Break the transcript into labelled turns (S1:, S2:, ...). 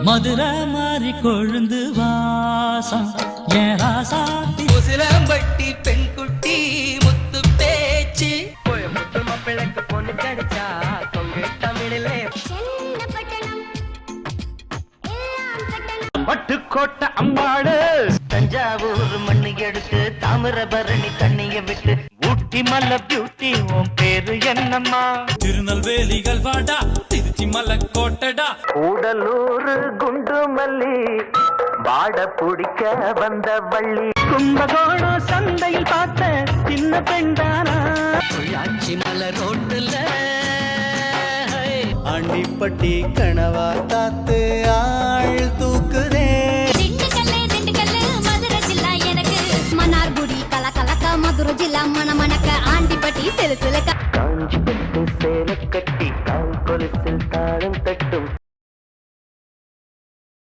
S1: மதுரை மாறி கொழுந்து வாசம். என் ராசாத்தி
S2: உசிலம்பட்டி பெண்குட்டி முத்து பேச்சு. முத்து மாப்பிள்ளைக்கு பொண்ணு கிடைச்சா கொங்கு தமிழிலே.
S3: பட்டுக்கோட்டை அம்பாடு.
S2: தஞ்சாவூர் மண்ணு எடுத்து தாமிரபரணி தண்ணிய விட்டு.
S3: ஊட்டி மல்ல பியூட்டி உன் பேரு என்னம்மா?
S1: திருநெல்வேலிகள் வாடா. திருச்சி மலக்கோட்டடா.
S3: கூடலூர் குண்டு மல்லி வாட பிடிக்க வந்த வள்ளி. கும்பகோணம் சந்தையில் பார்த்த சின்ன பெண்தானா
S2: ஆட்சி மலை ரோட்டுல
S4: ஆண்டிப்பட்டி கனவா காத்து ஆள் தூக்குதே.
S5: திண்டுக்கல்லு திண்டுக்கல்லு மதுரை ஜில்லா எனக்கு. மன்னார்குடி கல கலக்க மதுரை ஜில்லா மண மணக்க ஆண்டிப்பட்டி சிலு சிலுக்க താളം തട്ടും